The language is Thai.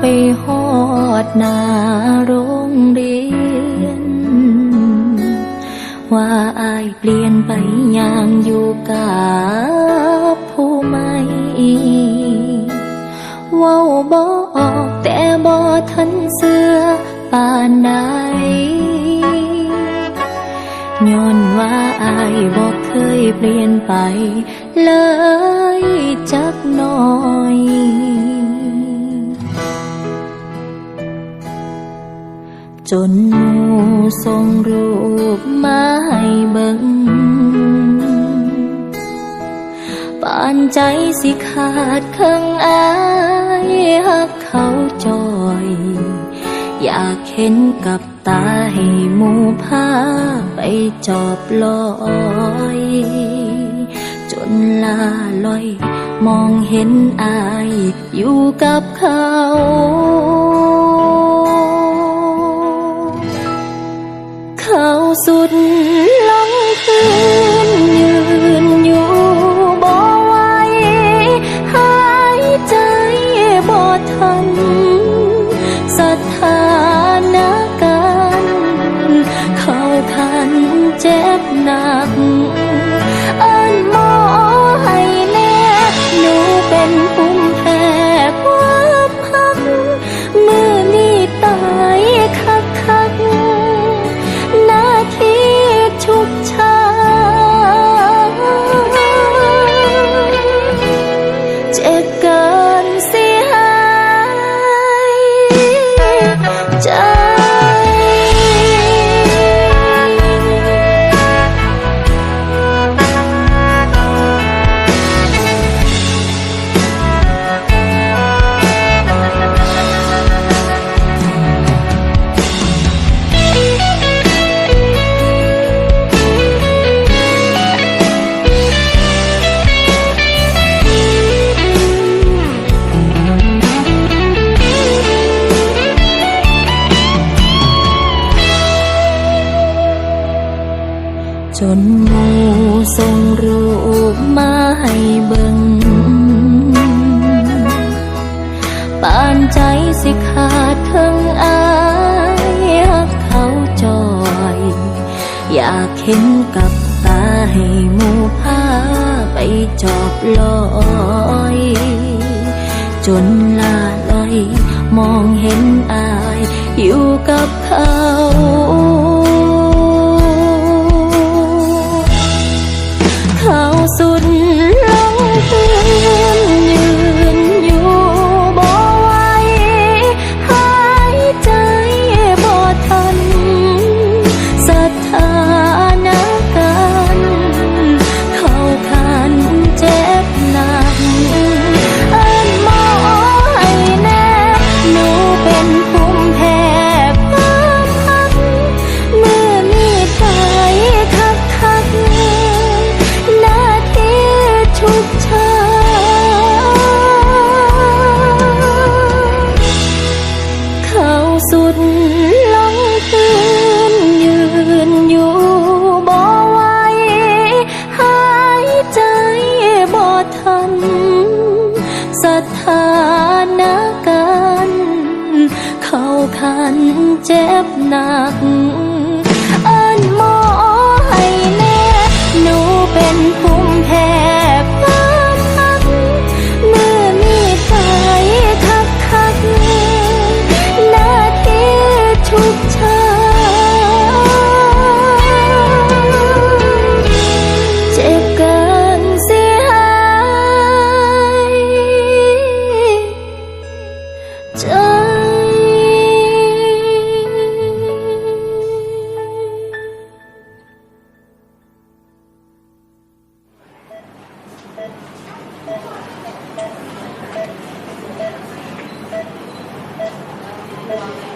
ไปหอดหน้าโรงเรียน ว่าอายเปลี่ยนไปอย่างอยู่กับผู้ใหม่เว้าบ่ออกแต่บ่ทันเสือปานใดย้อนว่าอายบอกเคยเปลี่ยนไป เลยจักหน่อย จนหมู่ส่งรูปมาให้เบิ่งปานใจสิขาดเครื่องอายหักเขาจอยอยากเห็นกับตาให้หมูพาไปจอบลอย จนลาลอย มองเห็นอายอยู่กับเขา เจนหมูส่งรูปมาให้เบิ่งปานใจสิขาดเทิงอายหักเขาจอย อยากเห็นกับตาให้หมูพาไปจอบลอย จนลาลอย มองเห็นอายอยู่กับเขา เจ็บหนักเอิ้นหมอให้แน่หนูเป็นภูมิแพ้ เ